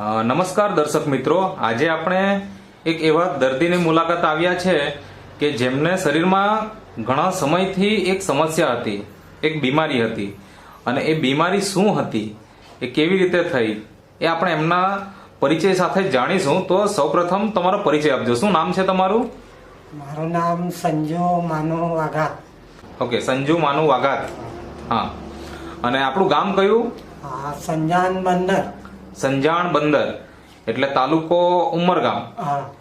નમસ્કાર દર્શક મિત્રો. આજે આપણે એક એવા દર્દીની મુલાકાત આવ્યા છે કે જેમને શરીરમાં ઘણા સમયથી એક સમસ્યા હતી એક બીમારી હતી. અને એ બીમારી શું હતી એ કેવી રીતે થઈ એ આપણે એમના પરિચય સાથે જાણીશું. તો સૌપ્રથમ તમારો પરિચય આપજો. શું નામ છે તમારું? મારું નામ સંજુ માનુ વાઘાત. ઓકે સંજુ માનુ વાઘાત. હા. અને આપણું ગામ કયું? સંજાન બંદર. સંજાણ બંદર એટલે તાલુકો ઉમરગામ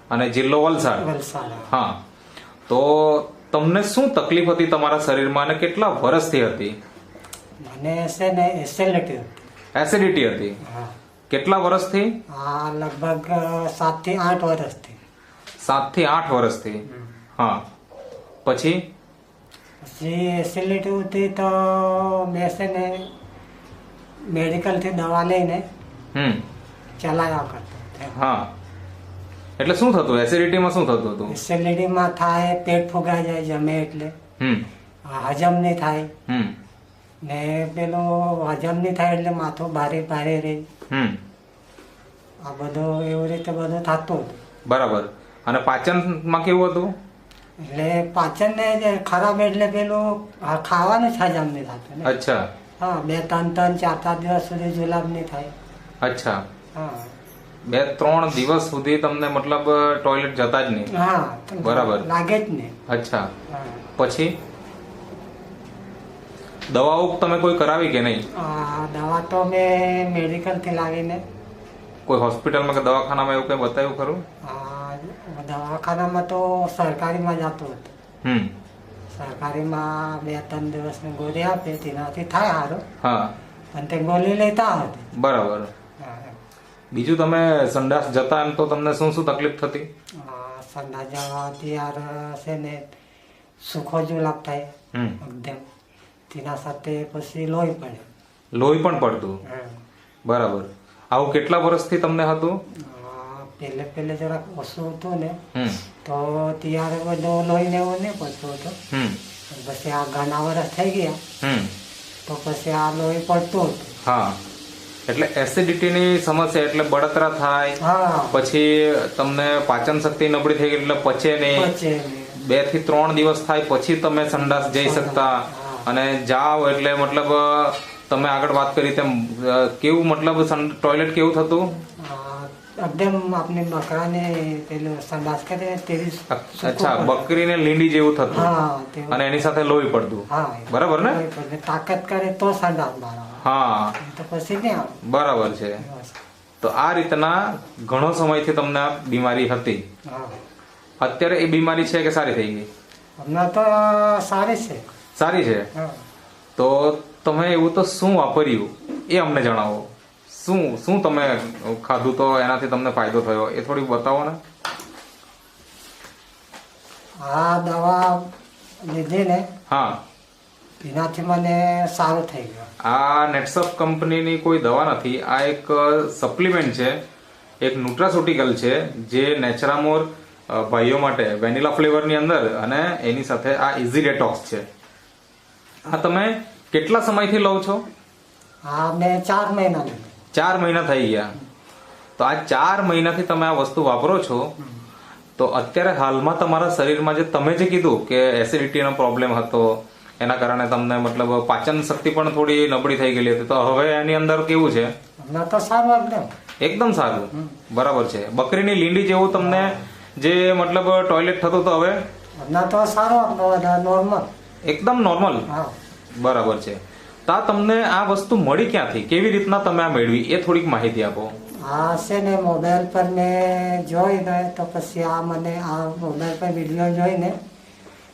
અને જિલ્લો વલસાડ. વલસાડ હા. તો તમને શું તકલીફ હતી તમારા શરીરમાં અને કેટલા વર્ષથી હતી? મને છે ને એસિડિટી એસિડિટી હતી. હા. કેટલા વર્ષથી લગભગ સાતથી આઠ વર્ષથી સાતથી આઠ વર્ષથી હા. પછી? પછી એસિડિટી હતી તો મેં છે ને મેડિકલથી દવા લઈને હમ. ચલાવ્યા કરતો હા. એટલે શું થતું? એસિડિટીમાં શું થતું હતું? એસિડિટીમાં થાય પેટ ફુગાઈ જાય જમે એટલે. હમ. હજમ નહીં થાય. હમ. ને પેલો હજમ નહીં થાય એટલે માથું ભારે ભારે રહે. હમ. આ બધું એવી રીતે બધું થતું હતું. બરાબર. અને પાચનમાં કેવું હતું? એટલે પાચન ને ખરાબ એટલે પેલું ખાવાનું જ હજમ નહીં થતું અચ્છા. હા બે ત્રણ ત્રણ ચાર ચાર દિવસ સુધી જુલાબ નહીં થાય. અચ્છા. બે ત્રણ દિવસ સુધી તમને મતલબ ટોયલેટ જતા જ નહીં? બરાબર. લાગે જ ને અચ્છા. પછી? દવાઓ તમે કોઈ કરાવી કે નહીં? દવા તો મેં મેડિકલથી લાવીને. કોઈ હોસ્પિટલમાં કે દવાખાનામાં એવું કંઈ બતાવ્યું ખરું? દવાખાનામાં તો સરકારીમાં જતું હતું. હમ. સરકારીમાં બે ત્રણ દિવસની ગોળી આપે તેનાથી થાય સારું હા. પણ તે ગોળી લેતા હતી. બરાબર. બીજું તમે સંડાસ જતા એમ તો તમને શું શું તકલીફ થતી? સંડાસ સંડા જવાથી યાર છે ને સુખો થાય. હમ. એકદમ. તેના સાથે પછી લોહી પડે. લોહી પણ પડતું. બરાબર. આવું કેટલા વર્ષથી તમને હતું? પહેલે પહેલે જરાક ઓછું હતું ને. તો ત્યારે બધો લોહી ને એવું નહીં પડતું હતું. પછી આ ઘણા વર્ષ થઈ ગયા. હમ. તો પછી આ લોહી પડતું હતું. હા. એટલે એસિડિટીની સમસ્યા એટલે બળતરા થાય. પછી તમને પાચન શક્તિ નબળી થઈ ગઈ એટલે પચે નહીં. બેથી ત્રણ દિવસ થાય પછી તમે સંડાસ જઈ શકતા. અને જાઓ એટલે મતલબ તમે આગળ વાત કરી તેમ કેવું મતલબ ટોયલેટ કેવું થતું? એકદમ આપણે બકરાને પેલું સંડાસ કરે ને તેવી અચ્છા બકરીને લીંડી જેવું થતું. અને એની સાથે લોહી પડતું. બરાબર ને? તાકાત કરે તો સંડાસ આવે હા. તો પછી બરાબર છે. તો આ રીતના ઘણો સમયથી તમને આ બીમારી હતી. અત્યારે એ બીમારી છે કે સારી થઈ ગઈ? હમણાં તો સારી છે. સારી છે? તો તમે એવું તો શું વાપર્યું? એ અમને જણાવો. શું શું તમે ખાધું તો એનાથી તમને ફાયદો થયો? એ થોડી બતાવો ને. આ દવા લીધી ને હા. એનાથી મને સારું થઈ ગયું. આ નેટસપ કંપનીની કોઈ દવા નથી. આ એક સપ્લિમેન્ટ છે. એક ન્યુટ્રાસોટિકલ છે જે નેચરામોર ભાઈઓ માટે વેનીલા ફ્લેવરની અંદર અને એની સાથે આ ઇઝી ડેટોક્સ છે. આ તમે કેટલા સમયથી લો છો? આ મેં ચાર મહિના ચાર મહિના થઈ ગયા. તો આ ચાર મહિનાથી તમે આ વસ્તુ વાપરો છો તો અત્યારે હાલમાં તમારા શરીરમાં જે તમે જે કીધું કે એસિડિટીનો પ્રોબ્લેમ હતો એના કારણે તમને મતલબ પાચન શક્તિ પણ થોડી નબળી થઈ ગયેલી હતી. તો હવે એની અંદર કેવું છે? તો સારું એકદમ એકદમ સારું. બરાબર છે. બકરીની લીંડી જેવું તમને જે મતલબ ટોયલેટ થતું તો હવે? તો સારું નોર્મલ એકદમ નોર્મલ હા. બરાબર છે. તો આ તમને આ વસ્તુ મળી ક્યાંથી? કેવી રીતના તમે આ મેળવી? એ થોડીક માહિતી આપો. આ છે ને મોબાઈલ પર ને તો પછી આ મને આ મોબાઈલ પર વીડિયો જોઈને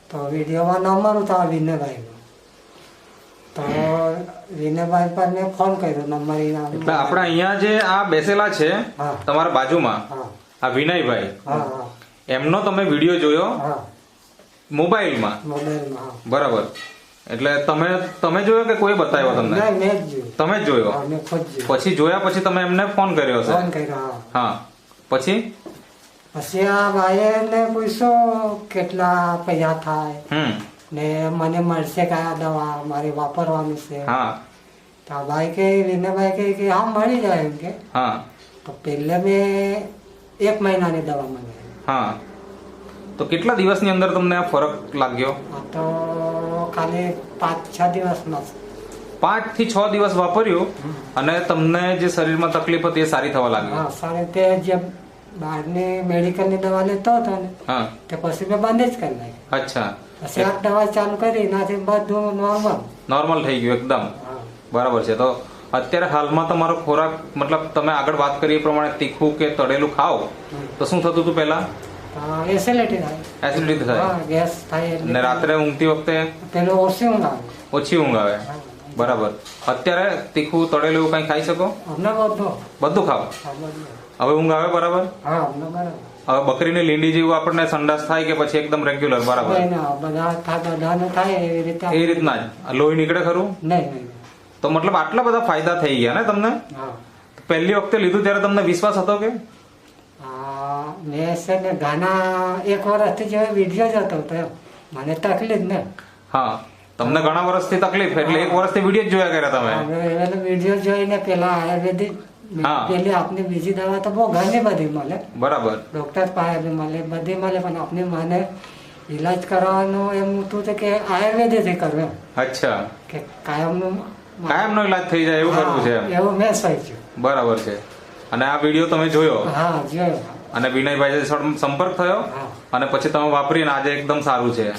તો વિડીયોમાં નંબર ઉતાર વિનયભાઈનો તો વિનયભાઈ પર મેં ફોન કર્યો નંબર એટલે આપણે અહીંયા જે આ બેસેલા છે તમારા બાજુમાં આ વિનયભાઈ એમનો તમે વીડિયો જોયો મોબાઈલમાં? બરાબર. એટલે તમે તમે જોયો કે કોઈ બતાવ્યો તમને? તમે જ જોયો? પછી જોયા પછી તમે એમને ફોન કર્યો છે ફોન કર્યો હા. હા. પછી? પછી આ ભાઈએ પૂછ્યું કેટલા પૈસા થાય? ને મને મળશે કયા દવા મારે વાપરવાની છે. હા. તો ભાઈ કે વિનયભાઈ કહે કે હા મળી જાય. એમ કે. હા. તો પહેલે મેં એક મહિનાની દવા મંગાવી. હા. તો કેટલા દિવસની અંદર તમને આ ફરક લાગ્યો? તો ખાલી પાંચ છ દિવસમાં. પાંચથી છ દિવસ વાપર્યું અને તમને જે શરીરમાં તકલીફ હતી એ સારી થવા લાગી. હા સારી. તે જે બહારની મેડિકલની દવા લેતો હતો ને હા. તે પછી મેં બંધ જ કરી નાખી અચ્છા. પછી આ દવા ચાલુ કરી એનાથી બધું નોર્મલ નોર્મલ થઈ ગયું એકદમ. બરાબર છે. તો અત્યારે હાલમાં તમારો ખોરાક મતલબ તમે આગળ વાત કરી એ પ્રમાણે તીખું કે તળેલું ખાઓ તો શું થતું હતું પહેલા? એસિડિટી થાય. એસિડિટી થાય. ગેસ થાય ને રાત્રે ઊંઘતી વખતે? પેલો ઓછી ઊંઘ આવે. ઓછી ઊંઘ આવે. બરાબર. અત્યારે તીખું તળેલું કંઈ ખાઈ શકો? બધું. બધું ખાઓ? હવે ઊંઘ આવે બરાબર? હા અમને બરાબર. હવે બકરીની લીંડી જેવું આપણને સંડાસ થાય કે પછી એકદમ રેગ્યુલર બરાબર? એ રીતના જ. લોહી નીકળે ખરું? તો મતલબ આટલા બધા ફાયદા થઈ ગયા ને તમને? પહેલી વખતે લીધું ત્યારે તમને વિશ્વાસ હતો કે? મેં છે ને ગાના એક વર્ષથી જે વીડિયો જ હતો. મને તકલીફ ને. હા તમને ઘણા વર્ષથી તકલીફ એટલે એક વર્ષથી વીડિયો જ જોયા કર્યા તમે. વીડિયો જોઈને પેલા આયુર્વેદિક. પેલી આપની બીજી દવા તો બહુ ઘણી બધી મળે. બરાબર. ડોક્ટર પાસે બી મળે બધી મળે પણ આપને મને ઈલાજ કરવાનો એમ હતું છે કે આયુર્વેદિકથી કરવું એમ. અચ્છા. કે કાયમનું કાયમનો ઈલાજ થઈ જાય એવું કરવું છે એવું મેં સોચ્યું. બરાબર છે. અને આ વીડિયો તમે જોયો? હા જોયો. અને વિનયભાઈ સંપર્ક થયો? અને પછી તમે વાપરીને આજે એકદમ સારું છે.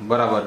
બરાબર.